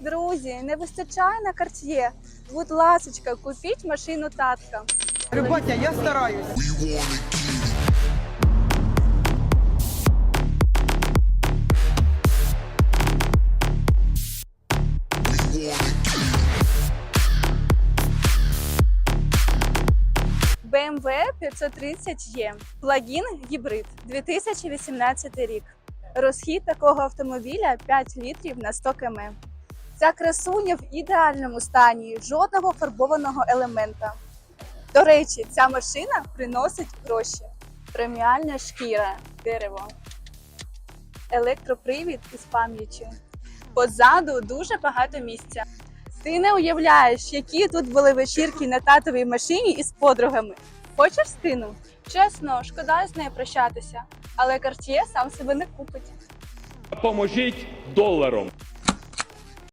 Друзі, не вистачає на карт'є. Будь ласочка, купіть машину татка. Батя, я стараюсь. BMW 530E. Плагін гібрид 2018 рік. Розхід такого автомобіля 5 літрів на 100 км. Ця красуня в ідеальному стані, жодного фарбованого елемента. До речі, ця машина приносить гроші. Преміальна шкіра, дерево, електропривід із пам'яттю. Позаду дуже багато місця. Ти не уявляєш, які тут були вечірки на татовій машині із подругами. Хочеш стину? Чесно, шкода з нею прощатися, але Cartier сам себе не купить. Поможіть доларом.